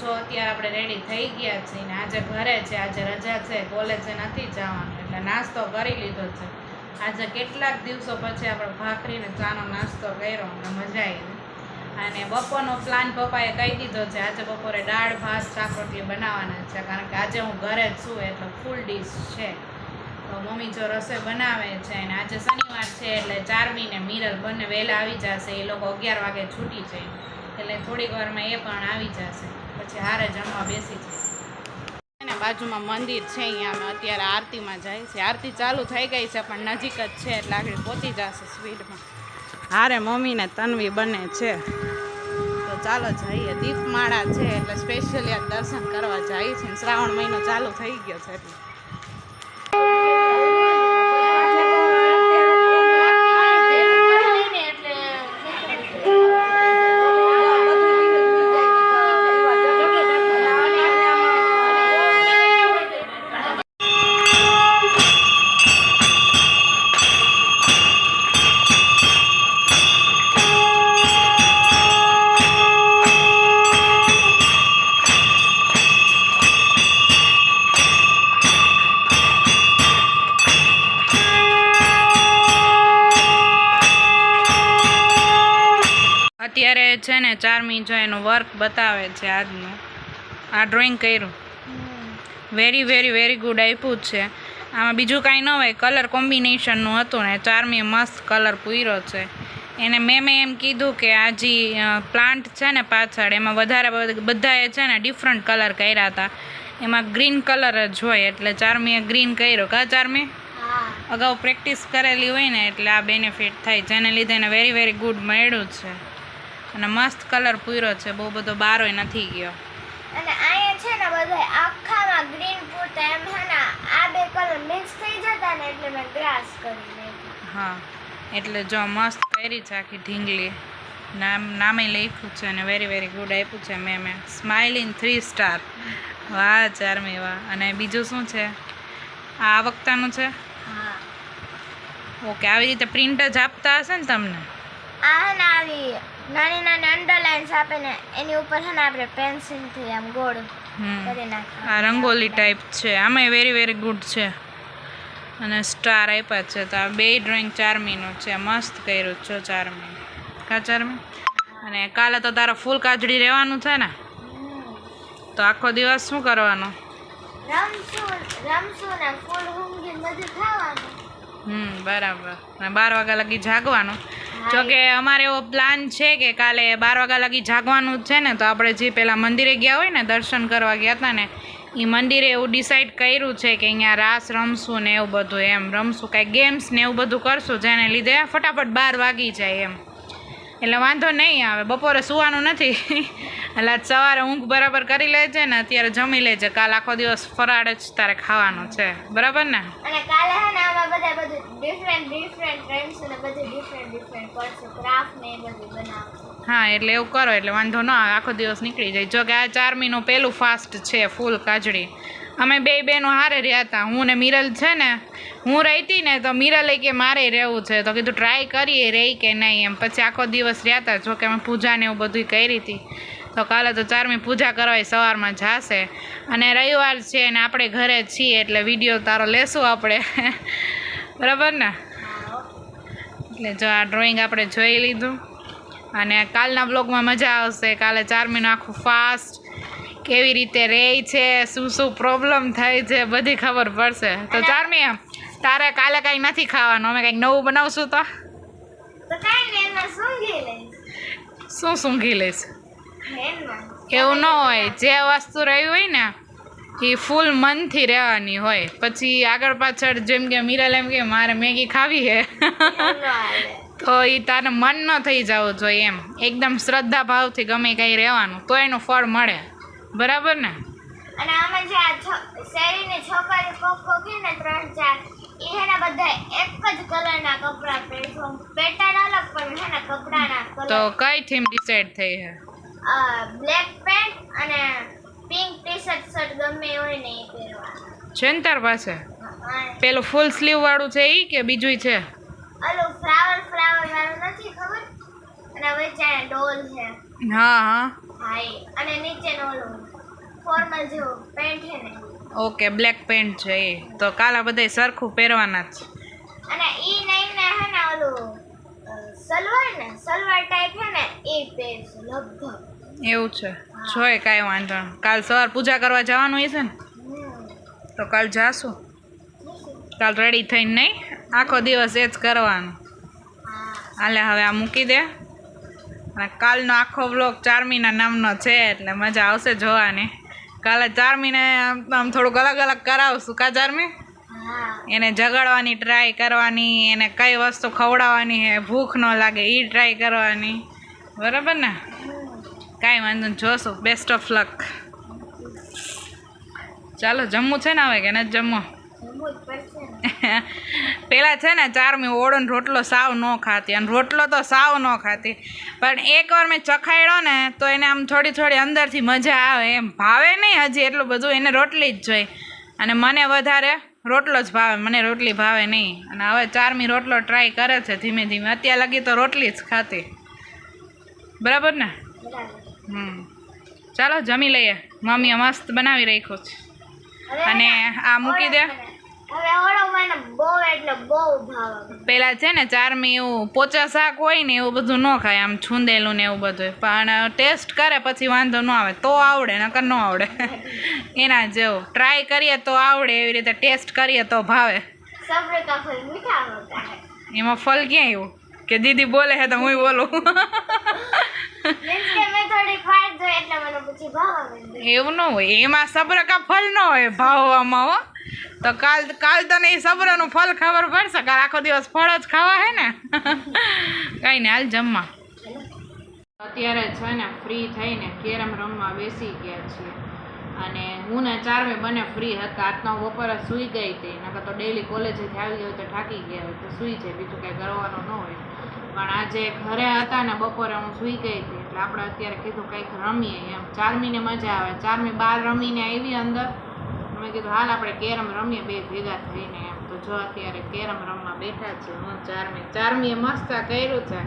જો અત્યારે આપણે રેડી થઈ ગયા છીએ ને આજે ઘરે છે, આજે રજા છે કોલેજે નથી જવાનું, એટલે નાસ્તો કરી લીધો છે. આજે કેટલાક દિવસો પછી આપણે ભાખરીને ચાનો નાસ્તો કર્યો અને મજા આવી. અને બપોરનો પ્લાન પપ્પાએ કહી દીધો છે, આજે બપોરે દાળ, ભાત શાક રોટલી બનાવવાના છે, કારણ કે આજે હું ઘરે જ છું, એટલે ફૂલ ડીશ છે. તો મમ્મી જો રસોઈ બનાવે છે અને આજે શનિવાર છે, એટલે ચારમી ને મિરલ બંને વહેલા આવી જશે, એ લોકો અગિયાર વાગે છૂટી જાય. એટલે થોડીક વારમાં એ પણ આવી જશે. પછી હારે જમવા બેસી જાય એના બાજુમાં મંદિર છે, અહીંયા અમે અત્યારે આરતીમાં જાય છે. આરતી ચાલુ થઈ ગઈ છે, પણ નજીક જ છે, એટલે આગળ પહોંચી જશે સ્પીડમાં. હારે મમ્મીને તન્વી બને છે. તો ચાલો જઈએ. દીપમાળા છે, એટલે સ્પેશિયલી આ દર્શન કરવા જાય છે. શ્રાવણ મહિનો ચાલુ થઈ ગયો છે, એટલે. છે ને ચારમી જો એનું વર્ક બતાવે છે આજનું. આ ડ્રોઈંગ કર્યું. વેરી વેરી વેરી ગુડ આપ્યું છે. આમાં બીજું કાંઈ ન હોય કલર કોમ્બિનેશનનું હતું ને ચારમીએ મસ્ત કલર પૂર્યો છે. એને મેં એમ કીધું કે આ જે પ્લાન્ટ છે ને પાછળ એમાં વધારે બધ- બધાએ છે ને ડિફરન્ટ કલર કર્યા હતા. એમાં ગ્રીન કલર જ હોય એટલે ચારમીએ ગ્રીન કર્યો. કા ચારમી? અગાઉ પ્રેક્ટિસ કરેલી હોય ને એટલે આ બેનિફિટ થાય જેને લીધે એને વેરી વેરી ગુડ મળ્યું છે. અને મસ્ત કલર પૂર્યો છે. બહુ બધો બારોય નથી ગયો. અને અહીંયા છે ને બધા આખામાં ગ્રીન પૂરતા. એમ છે ને આ બે કલર મિક્સ થઈ જતા ને એટલે મેં ગ્રાસ કરી નાખ્યું. હા એટલે જો મસ્ત કરી છે આખી ઢીંગલી. નામ નામે લખ્યું છે અને વેરી વેરી ગુડ આપ્યું છે મેં મેં. સ્માઇલિંગ થ્રી સ્ટાર વાહ ચારમી વાહ. અને બીજું શું છે? આ આ વખતાનું છે ઓકે આવી રીતે પ્રિન્ટ જ આપતા હશે ને તમને? આવી નાની નાની અંડરલાઇન્સ આપે ને એની ઉપર છે ને આપણે પેન્સિલથી આમ ગોળ કરી નાખવા આ રંગોલી ટાઈપ છે. આમાંય વેરી વેરી ગુડ છે. અને સ્ટાર આપ્યા છે. તો આ બે ડ્રોઈંગ ચારમીનું છે. મસ્ત કર્યું છે ચારમી. કા ચારમી? અને કાલે તો તારો ફૂલ કાજડી રહેવાનું છે ને? તો આખો દિવસ શું કરવાનું? હમ બરાબર. અને બાર વાગ્યા લગી જાગવાનું. જો કે અમારે એવો પ્લાન છે કે કાલે બાર વાગ્યા લગી જાગવાનું જ છે ને, તો આપણે જે પેલા મંદિરે ગયા હોય ને, દર્શન કરવા ગયા હતા ને એ મંદિરે એવું ડિસાઈડ કર્યું છે કે અહીંયા રાસ રમશું ને એવું બધું એમ. રમશું, કાંઈ ગેમ્સ ને એવું બધું કરશું, જેને લીધે ફટાફટ બાર વાગી જાય એમ. એટલે વાંધો નહીં આવે. બપોરે સુવાનું નથી. એટલે આજ સવારે ઊંઘ બરાબર કરી લેજે ને અત્યારે જમી લેજે. કાલ આખો દિવસ ફરાળ જ તારે ખાવાનું છે. બરાબર ને? અને કાલે છે ને આમાં બધા બધું ડિફરન્ટ ડિફરન્ટ ફ્રેન્ડ્સ ને બધું ડિફરન્ટ ડિફરન્ટ કરશું ક્રાફ્ટ ને બધું બનાવશું. હા એટલે એવું કરો. એટલે વાંધો ન આવે. આખો દિવસ નીકળી જાય. જો કે આ ચારમીનું પહેલું ફાસ્ટ છે ફૂલ કાજડી અમે બે બહેનો હારે રહ્યા હતા. હું ને મિરલ છે ને, હું રહીતી ને તો મિરલે કે મારે રહેવું છે. તો કીધું ટ્રાય કરીએ, રહી કે નહીં એમ. પછી આખો દિવસ રહ્યા હતા. જો કે અમે પૂજા ને એવું બધું કરી હતી. તો કાલે તો ચારમી પૂજા કરવા સવારમાં જાશે. અને રવિવાર છે ને આપણે ઘરે છીએ એટલે વીડિયો તારો લેશું આપણે. બરાબર ને? એટલે જો આ ડ્રોઈંગ આપણે જોઈ લીધું. અને કાલના બ્લોગમાં મજા આવશે. કાલે ચારમીનું આખું ફાસ્ટ કેવી રીતે રહે છે શું શું પ્રોબ્લેમ થાય છે બધી ખબર પડશે. તો ચારમી એમ તારે કાલે કાંઈ નથી ખાવાનું અમે કંઈક નવું બનાવશું તો? શું સૂંઘી લઈશ? એવું ન હોય જે વસ્તુ રહી હોય ને એ ફૂલ મનથી રહેવાની હોય. પછી આગળ પાછળ જેમ કે મીરાલ એમ કે મારે મેગી ખાવી હાલે. તો એ તારે મન ન થઈ જવું જોઈએ એમ. એકદમ શ્રદ્ધા ભાવથી ગમે કંઈ રહેવાનું તો એનું ફળ મળે. બરાબર ને? અને અમે જે આ શેરીની છોકરી કોક કોક ને ત્રણ ચાર એ છે બધા એક જ કલરના કપડાં પહેરશું પેટર્ન અલગ પણ છે ને કપડાના તો કઈ થીમ ડિસાઈડ થઈ છે બ્લેક પેન્ટ અને પિંક ટી શર્ટ શર્ટ ગમે હોય ને એ પહેરવા. છે ને તાર પાસે? પેલું ફૂલ સ્લીવ વાળું છે એ કે બીજું છે? ઓલું ફ્લાવર ફ્લાવર વાળું નથી ખબર? અને વચ્ચે ડોલ છે. હા હા. હા અને નીચેનું ઓલું ફોર્મલ જેવો પેન્ટ છે ને. ઓકે બ્લેક પેન્ટ છે એ. તો કાલે બધાય સરખું પહેરવાના જ. અને ઈ નહીં ને હે ને ઓલું સલવાર ને સલવાર ટાઈપ હે ને એ પહેરશે લગભગ. એવું છે. જોઈએ કાંઈ વાંધો. કાલ સવાર પૂજા કરવા જવાનું હશે ને? તો કાલ જાશું. કાલ રેડી થઈને નહીં? આખો દિવસ એ જ કરવાનું. હાલે હવે આ મૂકી દે. અને કાલનો આખો બ્લોક ચારમીના નામનો છે એટલે મજા આવશે જોવાની. કાલે ચારમીને આમ આમ થોડુંક અલગ અલગ કરાવશું. કા ચારમી? એને જગાડવાની ટ્રાય કરવાની એને કઈ વસ્તુ ખવડાવવાની હે ભૂખ ન લાગે એ ટ્રાય કરવાની. બરાબર ને? કાંઈ વાંધો જોશું. બેસ્ટ ઓફ લક ચાલો જમવું છે ને હવે કે નથી જમવું? પેલા છે ને ચારમી ઓળો ને રોટલો સાવ ન ખાતી અને રોટલો તો સાવ ન ખાતી. પણ એકવાર મેં ચખાડ્યો ને તો એને આમ થોડી થોડી અંદરથી મજા આવે એમ. ભાવે નહીં હજી એટલું બધું એને રોટલી જ જોઈ. અને મને વધારે રોટલો જ ભાવે મને રોટલી ભાવે નહીં. અને હવે ચારમી રોટલો ટ્રાય કરે છે ધીમે ધીમે. અત્યાર લગી તો રોટલી જ ખાતી. બરાબર ને? હમ. ચાલો જમી લઈએ. મમ્મીએ મસ્ત બનાવી રાખ્યું છે. અને આ મૂકી દે. પેલા છે ને ચારમી એવું પોચા શાક હોય ને એવું બધું ન ખાય આમ છૂંદેલું ને એવું બધું પણ ટેસ્ટ કરે પછી વાંધો ન આવે તો આવડે નકર ન આવડે. એના જેવું. ટ્રાય કરીએ તો આવડે એવી રીતે ટેસ્ટ કરીએ તો ભાવે. એમાં ફલ ક્યાં એવું? કે દીદી બોલે છે તો હું બોલું. એવું ન હોય. એમાં સબરકા ફલ ન હોય ભાવવામાં હો. તો કાલ કાલ તને એ સબરોનું ફળ ખબર પડશે કાલ આખો દિવસ ફળ જ ખાવા હે ને? કાંઈ ને હાલ જમવા. અત્યારે છે ને ફ્રી થઈને કેરમ રમવા બેસી ગયા છીએ. અને હું ને ચારમે બંને ફ્રી હતા. આજનો બપોરે સૂઈ ગઈ હતી. નકર તો ડેલી કોલેજેથી આવી હોય તો થાકી ગયા હોય, તો સૂઈ જાય. બીજું કાંઈ કરવાનું ન હોય. પણ આજે ઘરે હતા ને, બપોરે હું સૂઈ ગઈ હતી. એટલે આપણે અત્યારે કીધું કંઈક રમીએ. એમ ચારમીને મજા આવે. ચારમી બહાર રમીને આવી અંદર. મેં કીધું, હાલ આપણે કેરમ રમીએ, બે ભેગા થઈને. એમ તો જો અત્યારે કેરમ રમવા બેઠા છે, હું ચારમી, ચારમીએ મસ્ત કર્યું છે.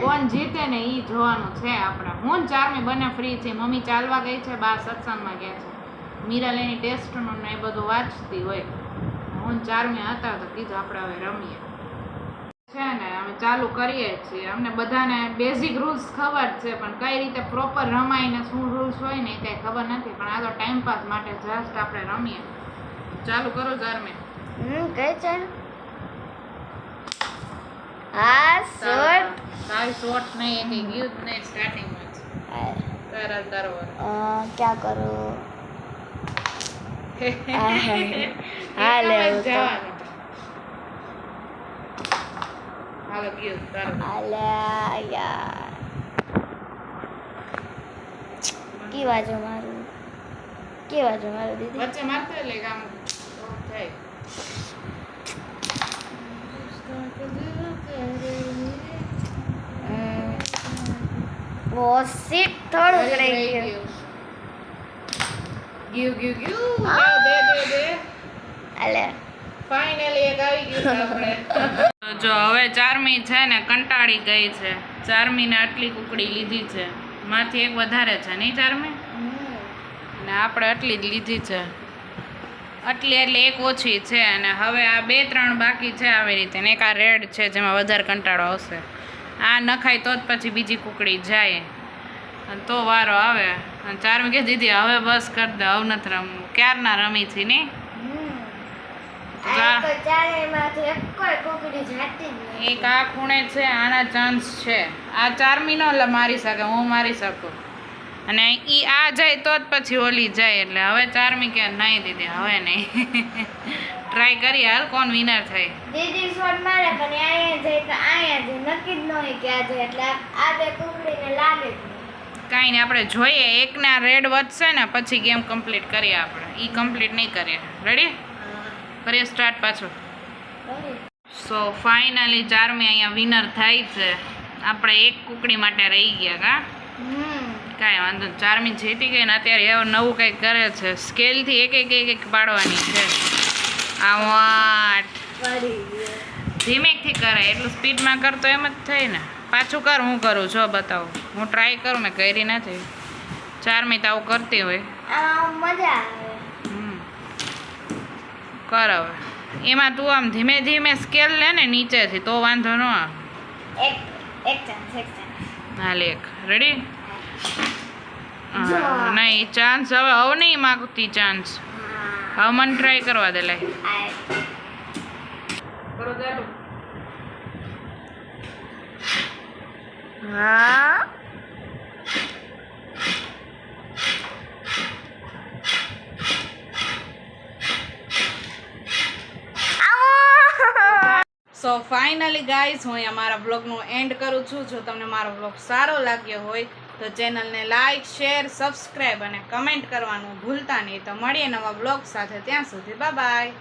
કોણ જીતે ને એ જોવાનું છે આપણે. હું ચારમી બંને ફ્રી છે મમ્મી ચાલવા ગઈ છે, બા સત્સંગમાં ગયા છે. મીરાલેની ટેસ્ટનું ને એ બધું વાંચતી હોય. હું ચારમી હતા તો કીધું, આપણે હવે રમીએ. છે ને અમે ચાલુ કરીએ છીએ. અમને બધાને બેઝિક રૂલ્સ ખબર છે પણ કઈ રીતે પ્રોપર રમાઈને શું રૂલ્સ હોય ને એ કાંઈ ખબર નથી. પણ આ તો ટાઈમ પાસ માટે જસ્ટ આપણે રમીએ. ચાલુ કરો જારમે. હમ કઈ ચાલ આ શોર્ટ. કાઈ શોર્ટ નહીં એની ગયું જ નહીં સ્ટાર્ટિંગમાં જ તરત તરવર ક્યાં કરો? હા લે હાલો ગયું તારો અલ્યા યાર કી બાજુ મારું કી બાજુ મારું દીદી વચ્ચે મારતો એટલે કામ થાય વો સીટ રહી ગયું ગયું ગયું ગયું દે દે દે અલે ફાઇનલી એક આવી ગયું છે આપણે જો હવે ચારમી છે ને કંટાળી ગઈ છે. ચારમીને આટલી કુકડી લીધી છે. માંથી એક વધારે છે નહીં ચારમી? ને આપણે આટલી જ લીધી છે. આટલી એટલે એક ઓછી છે અને હવે આ બે ત્રણ બાકી છે આવી રીતે ને એક આ રેડ છે જેમાં વધારે કંટાળો આવશે. આ નખાય તો જ પછી બીજી કુકડી જાય. અને તો વારો આવે. અને ચારમી કહી દીધી, હવે બસ કરી દે, હવે નથી રમવું. ક્યારના રમી છે નહીં? તો એક આ ખૂણે છે આના ચાન્સ છે. આ ચારમી નો મારી શકે હું મારી શકું. અને એ આ જાય તો જ પછી ઓલી જાય એટલે હવે ચારમી કે નહીં દીધી હવે નહીં. ટ્રાય કરી હાલ કોણ વિનર થાય દીદી શોટ મારે પણ અહીંયા જાય કે અહીંયા જાય નક્કી જ ન હોય કે આ જાય એટલે આ- આ બે કુકડીને લાગે કાંઈ નહીં આપણે જોઈએ. એકના રેડ વધશે ને પછી ગેમ કમ્પ્લીટ કરીએ આપણે. ઈ કમ્પ્લીટ નહીં કરીએ. રેડી કરીએ સ્ટાર્ટ પાછું. સો ફાઇનલી ચારમી અહીંયા વિનર થાય છે. આપણે એક કુકડી માટે રહી ગયા કા? કાંઈ વાંધો. ચારમી જીતી ગઈ ને અત્યારે એવો નવું કંઈક કરે છે. સ્કેલથી એક એક એક એક પાડવાની છે. આ આઠ ધીમેકથી કરે. એટલું સ્પીડમાં કરતો એમ જ થાય ને. પાછું કર, હું કરું? જો બતાવો. હું ટ્રાય કરું, મેં કરી નથી. ચારમી તો આવું કરતી હોય. મજા આવે. કર હવે એમાં તું આમ ધીમે ધીમે સ્કેલ લે ને નીચેથી તો વાંધો ન આવે. લેખ. રેડી. નહીં ચાન્સ હવે હવે નહીં માગતી ચાન્સ હવે મને ટ્રાય કરવા દે ચાલુ હા? સો ફાઇનલી ગાઈઝ હું અહીંયા મારા બ્લોગનું એન્ડ કરું છું. જો તમને મારો બ્લોગ સારો લાગ્યો હોય, તો ચેનલને લાઇક શેર સબસ્ક્રાઈબ અને કમેન્ટ કરવાનું ભૂલતા નહીં. તો મળીએ નવા બ્લોગ સાથે. ત્યાં સુધી બાય